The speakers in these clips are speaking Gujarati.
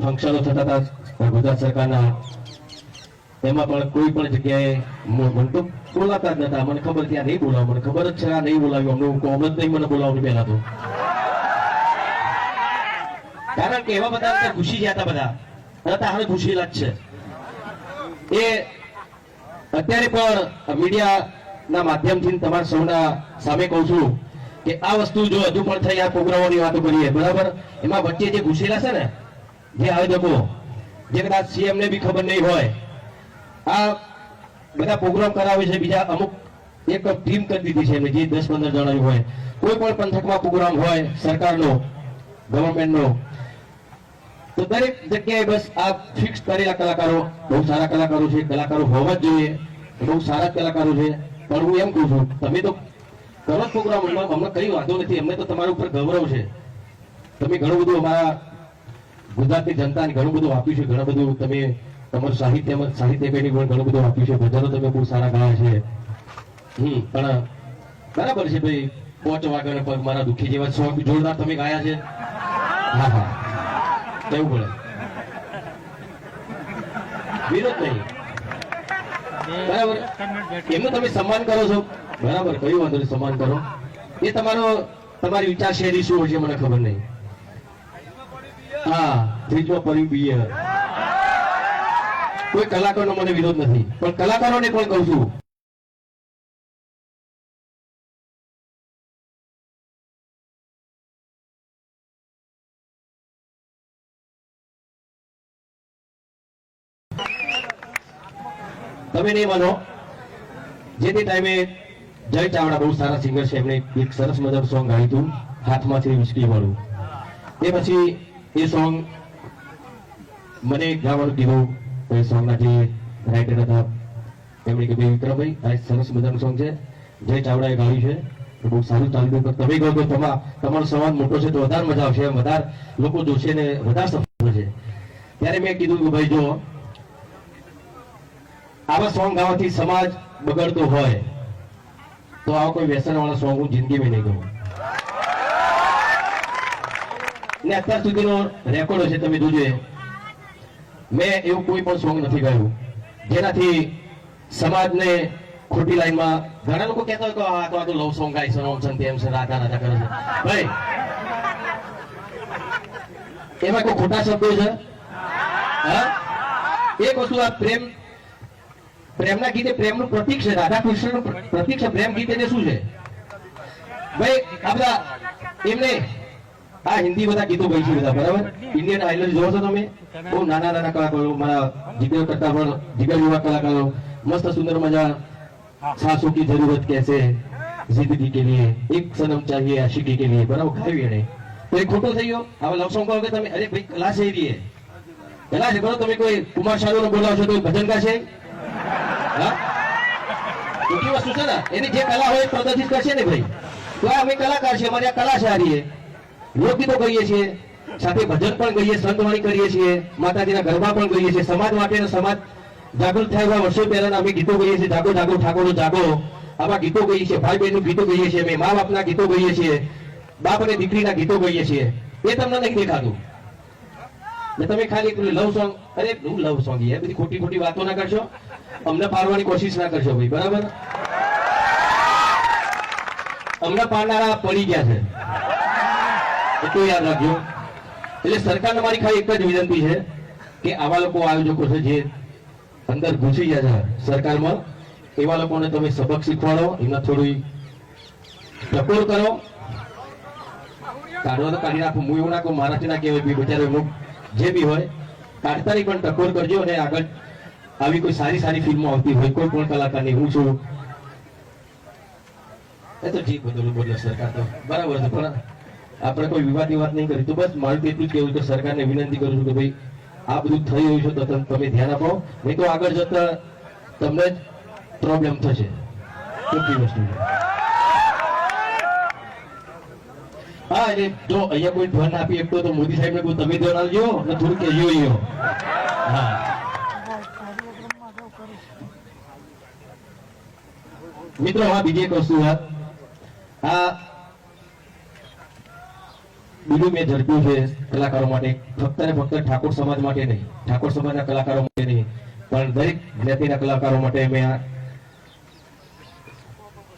ફંક્શનો થતા હતા ગુજરાત સરકારના એમાં પણ કોઈ પણ જગ્યાએ મને તો બોલાતા જ નતા મને ખબર ત્યાં નહીં બોલાવ. મને ખબર જ છે આ નહીં બોલાવ્યું. અમને કોમ જ નહીં મને બોલાવવાનું પહેલા તો. કારણ કે એવા બધા ઘૂસી ગયા હતા બધા. અને હવે ઘૂસેલા જ છે. એ અત્યારે પણ મીડિયાના માધ્યમથી તમારા સૌના સામે કહું છું કે આ વસ્તુ જો હજુ પણ થઈ, આ પ્રોગ્રામોની વાતો કરીએ, બરાબર? એમાં વચ્ચે જે ઘૂસેલા છે ને જે આયોજકો જે કદાચ સીએમ ને બી ખબર નહીં હોય, આ બધા પ્રોગ્રામ કરાવે છે, બીજા અમુક એક ટીમ કરી દીધી છે જે દસ પંદર જણા હોય. કોઈ પણ પંથકમાં પ્રોગ્રામ હોય, સરકારનો ગવર્મેન્ટનો તો દરેક જગ્યાએ બસ આ ફિક્સ કરેલા કલાકારો. બહુ સારા કલાકારો છે, કલાકારો હોવા જ જોઈએ. બહુ સારા કલાકારો છે. પણ હું એમ કહું છું, તમે તો કરો પ્રોગ્રામ અમને કઈ વાંધો નથી. અમને તો તમારા ઉપર ગૌરવ છે. તમે ઘણું બધું અમારા ગુજરાતની જનતાને ઘણું બધું આપ્યું છે, ઘણું બધું તમે તમારું સાહિત્ય સાહિત્ય પેઢી પણ ઘણું બધું આપ્યું છે, ભજનો તમે બહુ સારા ગાયા છે. હમ, પણ બરાબર છે ભાઈ, પોચ વાગણ પગ મારા દુઃખી જેવા સોંગ જોરદાર તમે ગાયા છે. હા હા. કેવું પડે? વિરોધ નહીં. બરાબર. એમનું તમે સન્માન કરો છો. બરાબર, કયું વાંધો નહીં, સન્માન કરો. એ તમારો, તમારી વિચારશૈલી શું હશે, મને ખબર નહીં. હા, ત્રીજો પરિબીય કોઈ કલાકારનો મને વિરોધ નથી, પણ કલાકારોને પણ કહું છું. તમે નહીં માનો. જે તે ટાઈમે જય ચાવડા બહુ સારા સિંગર છે, એમણે એક સરસ મજાનું સોંગ ગાયું હતું, હાથમાંથી મુશ્કેલી વાળું. એ પછી એ સોંગ મને ગાવાનું કીધું એ સોંગના જે રાઇટર હતા એમણે કીધું, વિક્રમભાઈ, આ સરસ મજાનું સોંગ છે. જય ચાવડાએ ગાયું છે. તો બહુ સારું ચાલતું પણ તમે કહો તો તમા, તમારો સંવાદ મોટો છે તો વધારે મજા આવશે. વધારે લોકો જોશે ને વધારે સફળ છે ત્યારે મેં કીધું કે, ભાઈ, જો, આવા સોંગ ગાવાથી સમાજ બગડતો હોય, તો આવા કોઈ વ્યસન વાળા સોંગ હું જિંદગીમાં નહીં ગાઉં ને અત્યાર સુધીનો રેકોર્ડ છે તમે જોજો મેં એવું કોઈ પણ સોંગ નથી ગાયું. જેનાથી સમાજને ખોટી લાઈનમાં ઘણા લોકો કહેતા હોય કે આ તો આ તો લવ સોંગ ગાય છે ઓમ છે તેમ છે, રાધા રાધા કરે છે. ભાઈ, એમાં કોઈ ખોટા શબ્દો છે? હા? એક વસ્તુ આ પ્રેમ, પ્રેમના ગીતે પ્રેમનું પ્રતીક છે રાધા કૃષ્ણનું પ્ર- પ્રતીક છે, પ્રેમ ગીત એટલે શું છે? ભાઈ, આ બધા એમને આ હિન્દી બધા ગીતો ભાઈ છે બધા બરાબર? ઇન્ડિયન આઇડલ જોવો છો તમે? બહુ નાના નાના કલાકારો મારા જીગર કરતા પણ જીગર યુવા કલાકારો. મસ્ત સુંદર મજા. સાસુ કી જરૂરત કેસે જિંદગી કે લીએ. એક સનમ ચાહીએ આશિકી કે લીએ. બરાબર ગાવી એને તો એ ખોટો થઈ ગયો? હવે લવ સોંગ કહો તમે? અરે ભાઈ કલા છે એવી કલા છે બરો તમે કોઈ કુમાર શાહર બોલાવો છો તો ભજન ગાશે? હા? એની જે કલા હોય પ્રદર્શિત કરશે ને ભાઈ? તો અમે કલાકાર છે અમારી આ કલા છે હારીએ લોકગીતો કરીએ છીએ, સાથે ભજન પણ કહીએ સંતવાણી કરીએ છીએ, માતાજીના ગરબા પણ કહીએ છીએ. સમાજ માટે સમાજ જાગૃત થયા વર્ષો પહેલા અમે ગીતો કહીએ છીએ. જાગો જાગો ઠાકોરો જાગો. આવા ગીતો કહીએ છીએ. ભાઈ બહેનનું ગીતો કહીએ છીએ. અમે મા બાપના ગીતો કહીએ છીએ. બાપ અને દીકરીના ગીતો કહીએ છીએ. એ તમને નહીં દેખાતું. ને તમે ખાલી લવ સોંગ અરે હું લવ સોંગ એ બધી ખોટી ખોટી વાતો ના કરશો? અમને પારવાની કોશિશ ના કરશો ભાઈ, બરાબર? અમને પાડનારા પડી ગયા છે. એટલું યાદ રાખજો. એટલે સરકારને મારી ખાલી એક જ વિનંતી છે કે આવા લોકો આયોજકો છે જે અંદર ઘૂસી ગયા છે સરકારમાં, એવા લોકોને તમે સબક શીખવાડો એમને થોડી ટકોર કરો. કાઢવા તો કાઢી નાખો, હું એવું નાખું કહું, મારાથી ના કહેવાય બી બચારે અમુક જે બી હોય, કાઢતાની પણ ટકોર કરજો અને આગળ આવી કોઈ સારી સારી ફિલ્મો આવતી હોય, કોઈ પણ કલાકારની, હું છું. એ તો ઠીક બધું બોલે સરકાર તો બરાબર છે, પણ આપણે કોઈ વિવાદની વાત નહીં કરી. તો બસ મારું એટલું જ કહેવું કે સરકારને વિનંતી કરું છું કે ભાઈ, આ બધું થઈ રહ્યું છે તો તમે ધ્યાન આપો. નહીં તો આગળ જતા તમને જ પ્રોબ્લેમ થશે. ખોટી વસ્તુ હા, એટલે જો અહીંયા કોઈ ધ્યાન આપી શકતો તો મોદી સાહેબ ને તમે ધ્યાન આવજો અને થોડું કહેજો હા. મિત્રો, હા, બીજી એક વસ્તુ વાત. આ બીજું મેં ઝડપ્યું છે કલાકારો માટે. ફક્ત ને ફક્ત ઠાકોર સમાજ માટે નહીં. ઠાકોર સમાજના કલાકારો માટે નહીં. પણ દરેક જ્ઞાતિના કલાકારો માટે મેં આ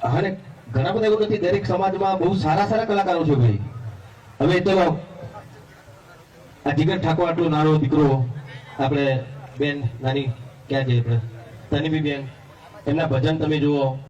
અને ઘણા બધા એવું નથી, દરેક સમાજમાં બહુ સારા સારા કલાકારો છે ભાઈ. હવે ચલો, આ જીગર ઠાકોર આટલો નાનો દીકરો, આપણે બેન, નાની ક્યાં છે આપણે? તનીબી બેન, એમના ભજન તમે જુઓ.